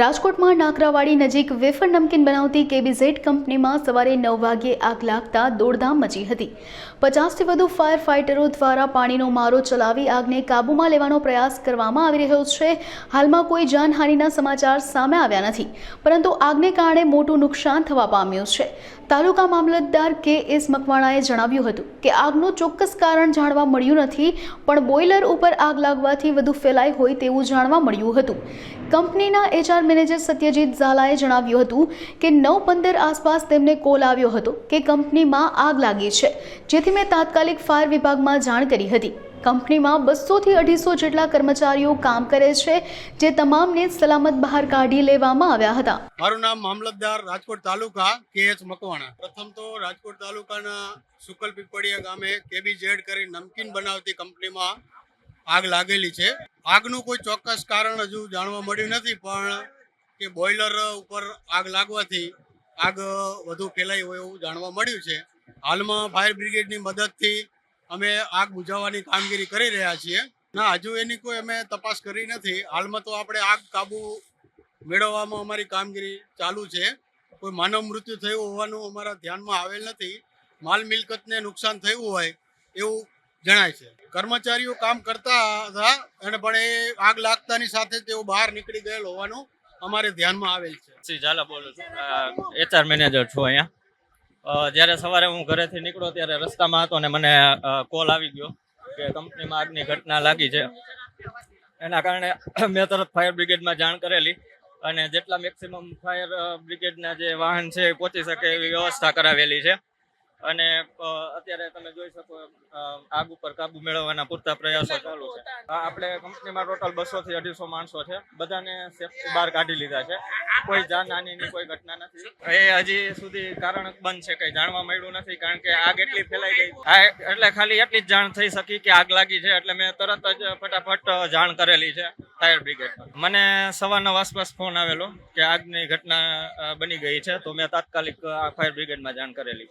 રાજકોટમાં નાકરાવાડી નજીક વેફર નમકીન બનાવતી કેબીઝેડ કંપનીમાં સવારે નવ વાગ્યે આગ લાગતા દોડધામ મચી હતી. પચાસથી વધુ ફાયર ફાઇટરો દ્વારા પાણીનો મારો ચલાવી આગને કાબૂમાં લેવાનો પ્રયાસ કરવામાં આવી રહ્યો છે. હાલમાં કોઈ જાનહાનિના સમાચાર સામે આવ્યા નથી, પરંતુ આગને કારણે મોટું નુકસાન થવા પામ્યું છે. તાલુકા મામલતદાર કે એસ મકવાણાએ જણાવ્યું હતું કે આગનું ચોક્કસ કારણ જાણવા મળ્યું નથી, પણ બોઇલર ઉપર આગ લાગવાથી વધુ ફેલાઈ હોય તેવું જાણવા મળ્યું હતું. કંપનીના એચઆર મેનેજર સત્યજીત ઝાલાએ જણાવ્યું હતું કે નવ પંદર આસપાસ તેમને કોલ આવ્યો હતો કે કંપનીમાં આગ લાગી છે, જેથી મેં તાત્કાલિક ફાયર વિભાગમાં જાણ કરી હતી. કંપનીમાં બસોથી અઢીસો જેટલા કર્મચારીઓ કામ કરે છે, જે તમામને સલામત બહાર કાઢી લેવામાં આવ્યા હતા. મારું નામ મામલતદાર રાજકોટ તાલુકા કે મકવાણા. પ્રથમ તો રાજકોટ તાલુકાના સુકલ પીપળિયા ગામે કેબીઝેડ કરી નમકીન બનાવતી કંપનીમાં આગ લાગેલી છે. આગનું કોઈ ચોક્કસ કારણ હજુ જાણવા મળ્યું નથી, પણ કે બોઇલર ઉપર આગ લાગવાથી આગ વધુ ફેલાઈ હોય એવું જાણવા મળ્યું છે. હાલમાં ફાયર બ્રિગેડની મદદથી અમે આગ બુઝાવવાની કામગીરી કરી રહ્યા છીએ. ના, હજુ એની કોઈ અમે તપાસ કરી નથી. હાલમાં તો આપણે આગ કાબુ મેળવવામાં અમારી કામગીરી ચાલુ છે. કોઈ માનવ મૃત્યુ થયું હોવાનું અમારા ધ્યાનમાં આવેલ નથી. માલ મિલકતને નુકસાન થયું હોય એવું જણાય છે. કર્મચારીઓ કામ કરતા હતા, અને પણ એ આગ લાગતાની સાથે તેઓ બહાર નીકળી ગયેલ હોવાનું અમારે ધ્યાનમાં આવેલ છે. શ્રી ઝાલા બોલું છું. એચઆર મેનેજર છું અહીંયા. જ્યારે સવારે હું ઘરેથી નીકળો ત્યારે રસ્તામાં હતો ને મને કોલ આવી ગયો કે કંપનીમાં આગની ઘટના લાગી છે. એના કારણે મેં તરત ફાયર બ્રિગેડમાં જાણ કરેલી અને જેટલા મેક્સિમમ ફાયર બ્રિગેડના જે વાહન છે એ પહોંચી શકે એવી વ્યવસ્થા કરાવેલી છે. અને અત્યારે તમે જોઈ શકો આગ ઉપર કાબુ મેળવવાના પૂરતા પ્રયાસો ચાલુ છે. આપણે કંપનીમાં ટોટલ બસો થી અઢીસો માણસો છે. બધાને બહાર કાઢી લીધા છે. કોઈ જાનહાનિની કોઈ ઘટના નથી. એ હજી સુધી કારણ બંધ છે, કઈ જાણવા મળ્યું નથી, કારણ કે આગ એટલી ફેલાઈ ગઈ. એટલે ખાલી એટલી જ જાણ થઈ શકી કે આગ લાગી છે, એટલે મેં તરત જ ફટાફટ જાણ કરેલી છે ફાયર બ્રિગેડ મને સવારના આસપાસ ફોન આવેલો કે આગની ઘટના બની ગઈ છે, તો મેં તાત્કાલિક ફાયર બ્રિગેડમાં જાણ કરેલી.